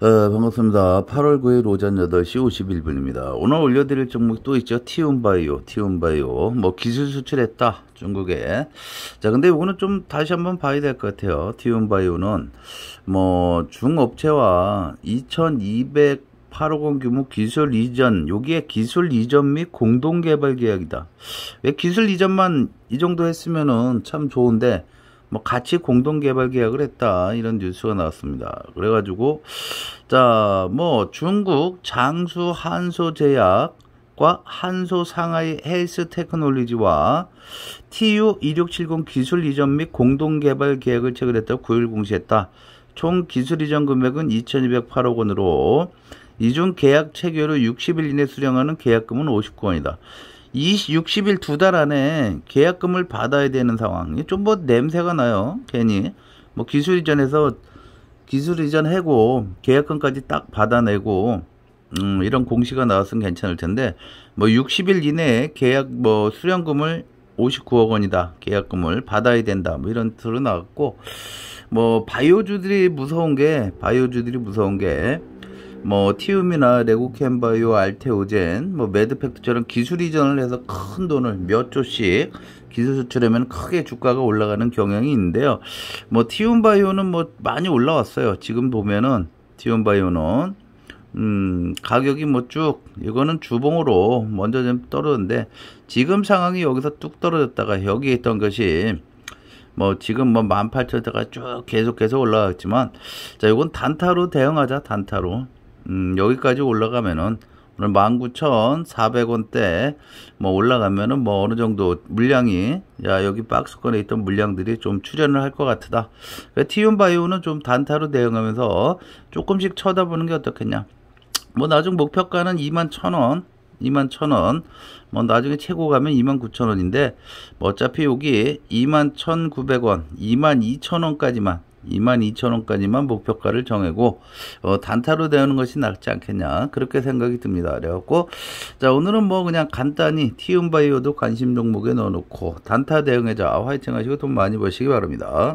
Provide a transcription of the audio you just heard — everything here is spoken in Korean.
어, 반갑습니다. 8월 9일 오전 8시 51분입니다. 오늘 올려드릴 종목 또 있죠. 티움바이오, 티움바이오. 뭐 기술 수출했다. 중국에. 자, 근데 이거는 좀 다시 한번 봐야 될 것 같아요. 티움바이오는 뭐 중업체와 2208억 원 규모 기술 이전, 여기에 기술 이전 및 공동 개발 계약이다. 왜 기술 이전만 이 정도 했으면은 참 좋은데 뭐 같이 공동 개발 계약을 했다 이런 뉴스가 나왔습니다. 그래가지고 자 뭐 중국 장수 한소 제약과 한소 상하이 헬스 테크놀로지와 TU 2670 기술 이전 및 공동 개발 계약을 체결했다고 9일 공시했다. 총 기술 이전 금액은 2,208억 원으로 이중 계약 체결 후 60일 이내 수령하는 계약금은 59원이다. 20, 60일 두 달 안에 계약금을 받아야 되는 상황. 좀 뭐 냄새가 나요. 괜히. 뭐 기술 이전에서 기술 이전하고 계약금까지 딱 받아내고 음, 이런 공시가 나왔으면 괜찮을 텐데 뭐 60일 이내에 계약 뭐 수령금을 59억 원이다. 계약금을 받아야 된다. 뭐 이런 틀로 나왔고 뭐 바이오주들이 무서운 게 바이오주들이 무서운 게 뭐 티움이나 레고캔바이오, 알테오젠, 뭐 매드팩트처럼 기술 이전을 해서 큰 돈을 몇 조씩 기술 수출하면 크게 주가가 올라가는 경향이 있는데요. 뭐 티움바이오는 뭐 많이 올라왔어요. 지금 보면은 티움바이오는 음, 가격이 뭐 쭉, 이거는 주봉으로 먼저 좀 떨어졌는데, 지금 상황이 여기서 뚝 떨어졌다가 여기 있던 것이, 뭐 지금 뭐 18,000대가 쭉 계속 계속 올라갔지만, 자, 이건 단타로 대응하자, 단타로. 음, 여기까지 올라가면은 오늘 19,400원대 뭐 올라가면은 뭐 어느 정도 물량이 야 여기 박스권에 있던 물량들이 좀 출현을 할 것 같다. 티움바이오는 좀 단타로 대응하면서 조금씩 쳐다보는 게 어떻겠냐. 뭐 나중 목표가는 21,000원 21,000원 뭐 나중에 최고 가면 29,000원인데 뭐 어차피 여기 21,900원 22,000원까지만 22,000원까지만 목표가를 정하고 어, 단타로 대우는 것이 낫지 않겠냐 그렇게 생각이 듭니다. 그래갖고 자 오늘은 뭐 그냥 간단히 티움바이오도 관심 종목에 넣어놓고 단타 대응해자 화이팅 하시고 돈 많이 버시기 바랍니다.